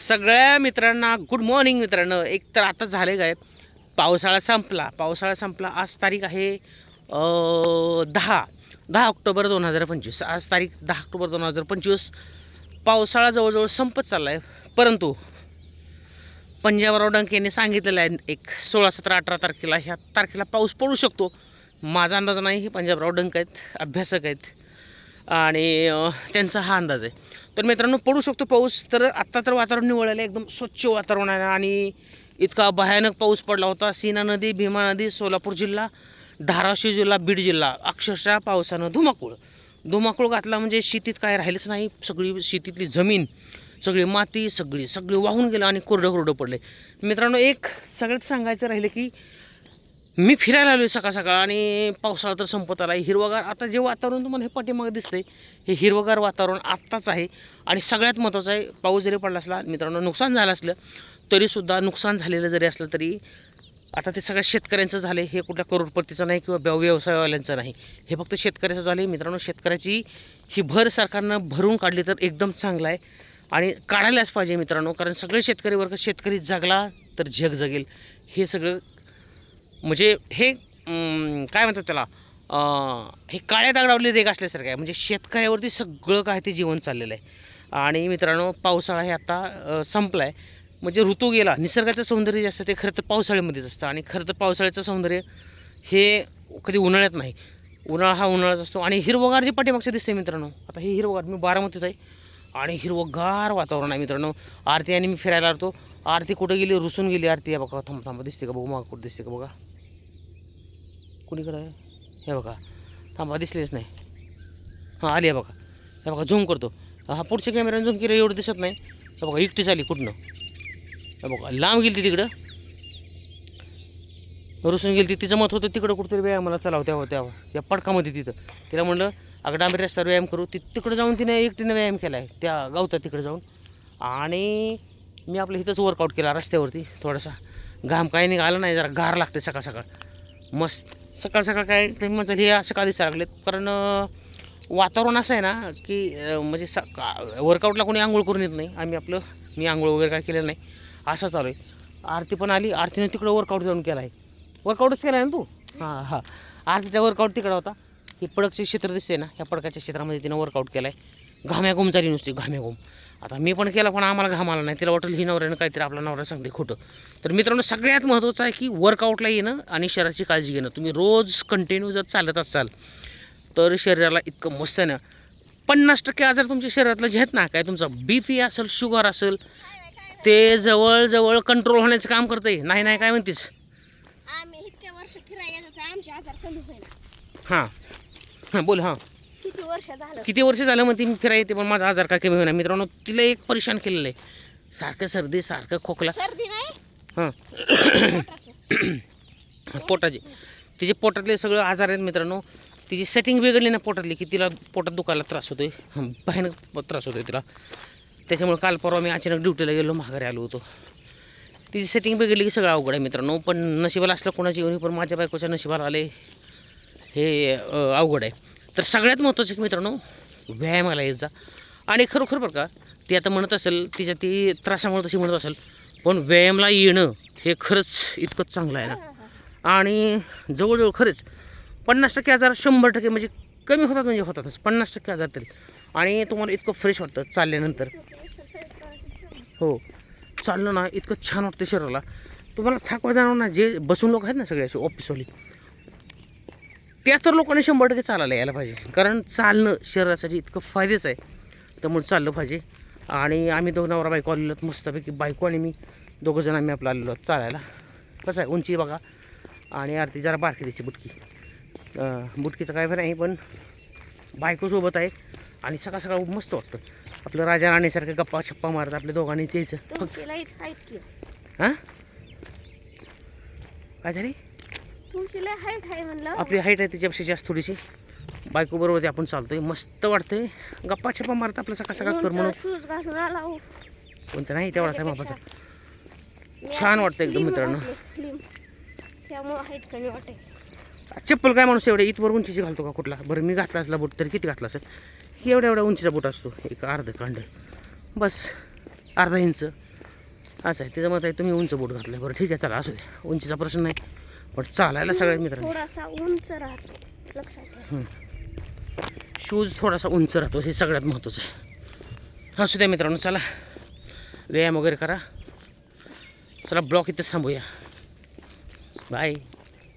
सगळ्या मित्रांना good morning मित्रांनो. एक तर आता झाले काय पावसाळा संपला. पावसाळा संपला. आज तारीख आहे दहा. दहा ऑक्टोबर दोन हजार पंचवीस. आज तारीख दहा ऑक्टोबर दोन हजार पंचवीस. पावसाळा जवळजवळ संपत चालला आहे परंतु पंजाबराव डंकेने सांगितलेलं आहे एक सोळा सतरा अठरा तारखेला ह्या तारखेला पाऊस पडू शकतो. माझा अंदाज नाही हे पंजाबराव डंक आहेत अभ्यासक आहेत. आणि त्यांचा हा अंदाज आहे. तर मित्रांनो पडू शकतो पाऊस तर आत्ता तर वातावरण निवळलेलं आहे एकदम स्वच्छ वातावरण आहे आणि इतका भयानक पाऊस पडला होता. सीना नदी भीमा नदी सोलापूर जिल्हा धाराशिव जिल्हा बीड जिल्हा अक्षरशः पावसानं धुमाकूळ. धुमाकूळ घातला म्हणजे शेतीत काय राहिलंच नाही. सगळी शेतीतली जमीन सगळी माती सगळी सगळी वाहून गेलं आणि कोरडं कोरडं पडले. मित्रांनो एक सगळ्यात सांगायचं राहिलं की मी फिरायला आलो सकाळ सकाळ आणि पावसाळा तर संपत आला आहे हिरवगार आता जे वातावरण तुम्हाला हे पाठीमागे आहे हे हिरवगार वातावरण आत्ताच आहे आणि सगळ्यात महत्त्वाचं आहे पाऊस जरी पडला असला मित्रांनो नुकसान झालं असलं तरीसुद्धा नुकसान झालेलं जरी असलं तरी आता ते सगळ्या शेतकऱ्यांचं झालं हे कुठल्या करोडपतीचं नाही किंवा व्यव व्यवसायवाल्यांचं नाही. हे फक्त शेतकऱ्याचं झालं मित्रांनो शेतकऱ्याची ही भर सरकारनं भरून काढली तर एकदम चांगलं आहे आणि काढायलाच पाहिजे मित्रांनो कारण सगळे शेतकरी वर्ग शेतकरी जगला तर जग जगेल हे सगळं म्हणजे हे काय म्हणतात त्याला हे काळ्या दगडावरली रेग असल्यासारखं आहे. म्हणजे शेतकऱ्यावरती सगळं काय ते जीवन चाललेलं आहे. आणि मित्रांनो पावसाळा हे आता संपला आहे म्हणजे ऋतू गेला निसर्गाचं सौंदर्य जे असतं ते खरं तर पावसाळ्यामध्येच असतं. आणि खरं तर पावसाळ्याचं सौंदर्य हे कधी उन्हाळ्यात नाही. उन्हाळा हा उन्हाळाच असतो. आणि हिरवगार जे पाठीमागचं दिसते मित्रांनो आता हे हिरवगार मी बारामतीत आहे. आणि हिरवगार वातावरण आहे मित्रांनो. आरती आणि मी फिरायला आलतो. आरती कुठं गेली? रुसून गेली आरती. या बघा थांब थांबा दिसते का? बघू माग कुठं दिसते का? बघा. कुणीकडं? आहे हे बघा. थांबा दिसलेच नाही. हां आली आहे बघा. हे बघा झूम करतो. हा पुढच्या कॅमेऱ्याने झूम केलं एवढं दिसत नाही. हे बघा एकटीच आली कुठनं? हे बघा लांब गेली ती तिकडं. रुसून गेली ती तिचं मत होतं तिकडं कुठंतरी व्यायामाला चलाव तेव्हा तेव्हा. या पडकामध्ये तिथं. तिला म्हणलं अगं डांबरी रस्त्यावर व्यायाम करू. ती तिकडं जाऊन तिने एकटीनं व्यायाम केला आहे त्या गावतात तिकडं जाऊन. आणि मी आपलं इथंच वर्कआउट केला रस्त्यावरती थोडासा. घाम काही नाही आला नाही जरा गार लागते सकाळ सकाळ मस्त. सकाळ सकाळ काय तुम्ही म्हणतात हे असं का दिसायला लागलेत? कारण वातावरण असं आहे ना की म्हणजे सका वर्कआउटला कोणी आंघोळ करून येत नाही. आम्ही आपलं मी आंघोळ वगैरे काय केलेलं नाही. असं चालू आहे. आरती पण आली. आरतीने तिकडं वर्कआउट जाऊन केला आहे वर्कआउटच केला आहे ना तू? हां हां. आरतीचा वर्कआउट तिकडं होता. हे पडकचे क्षेत्र दिसते ना. ह्या पडकाच्या क्षेत्रामध्ये तिनं वर्कआउट केला आहे घाम्या घुम झाली नुसती घाम्या घुम आता मी पण केला पण आम्हाला घाम आला नाही. तिला वाटेल ही नवऱ्यानं काहीतरी आपला नवरा सांगते खोटं. तर मित्रांनो सगळ्यात महत्त्वाचं आहे की वर्कआउटला येणं आणि शरीराची काळजी घेणं. तुम्ही रोज कंटिन्यू जर चालत असाल तर शरीराला इतकं मस्त आहे ना. पन्नास टक्के आजार तुमच्या शरीरातलं जे आहेत ना काय तुमचा बी पी असेल शुगर असेल ते जवळजवळ कंट्रोल होण्याचं काम करतंय. नाही नाही काय म्हणतेस? हां. हां बोल हां. किती वर्ष झालं? किती वर्ष झालं म्हणते मी फिरायला येते पण माझा आजार काय कमी होणार मित्रांनो तिला एक परेशान केलेलं आहे. सारखं सर्दी सारखं खोकला. सर्दी नाही? हां. पोटाचं. तिचे पोटातले सगळं आजार आहेत मित्रांनो. तिची सेटिंग बिघडली ना पोटातली की तिला पोटात दुखायला त्रास होतोय. भयानक त्रास होतोय तिला. त्याच्यामुळे काल परवा मी अचानक ड्युटीला गेलो माघारी आलो होतो. तिची सेटिंग बिघडली की सगळं अवघड आहे मित्रांनो. पण नशिबाला असलं कोणाची येऊन पण माझ्या बायकोच्या नशिबाला आले हे अवघड आहे. तर सगळ्यात महत्त्वाचं मित्रांनो व्यायामाला येत जा. आणि खरोखर बरं का ती आता म्हणत असेल तिच्या ती त्रासामुळे तशी म्हणत असेल पण व्यायामला येणं हे खरंच इतकंच चांगलं आहे ना. आणि जवळजवळ खरंच पन्नास टक्के आजार शंभर टक्के म्हणजे कमी होतात म्हणजे होतातच. पन्नास टक्के आजार तरी. आणि तुम्हाला इतकं फ्रेश वाटतं चालल्यानंतर. हो. चाललं ना इतकं छान वाटतं शरीराला. तुम्हाला थकवा जाणार ना जे बसून लोक आहेत ना सगळे असे ऑफिसवाली त्या तर लोकांनी शंभर टक्के चालायला यायला पाहिजे. कारण चालणं शरीरासाठी इतकं फायदेचं आहे. त्यामुळे चाललं पाहिजे. आणि आम्ही दोघं नवरा बायको आलेलो आहोत मस्तपैकी बायको आणि मी. दोघं जण आम्ही आपलं आलेलो आहोत चालायला. कसं आहे उंची बघा. आणि आरती जरा बारकी दिसते बुटकी. बुटकीचं काय नाही पण बायकोसोबत आहे. आणि सकाळ सकाळ मस्त वाटतं. आपलं राजा राणीसारखं गप्पा छप्पा मारत आपल्या दोघांनीच यायचं. हां? काय झाली? तुमची लय हाईट आहे म्हणलं. आपली हाईट आहे त्याच्यापेक्षा जास्त थोडीशी. बायको बरोबर ते आपण चालतोय. मस्त वाटतंय. गप्पा छप्पा मारत आपलं सकाळ सकाळ कर म्हणून. शूज घालून आला हो. कोणचं नाही तेवढाच आहे बापाचा छान वाटतं एकदम slim मित्रांनो. घातली, slim. त्यामुळं हाईट कमी वाटेल चप्पल काय माणूस एवढ्या इथवर उंचीची घालतो का कुठला? बरं मी घातला असला बूट तरी किती घातला असेल? एवढ्या एवढ्या उंचीचा बूट असतो. एक अर्ध कांड बस अर्धा इंच. असं आहे. तिचं मत आहे तुम्ही उंच बोट घातलं बरं ठीक आहे चला असू दे. उंचीचा प्रश्न नाही. पण चालायला सगळ्या मित्रांनी थोडासा उंच राहतो लक्षात. शूज थोडासा उंच राहतो हे सगळ्यात महत्त्वाचं आहे. असू द्या मित्रांनो चला. व्यायाम वगैरे करा. चला ब्लॉक इथेच थांबूया. बाय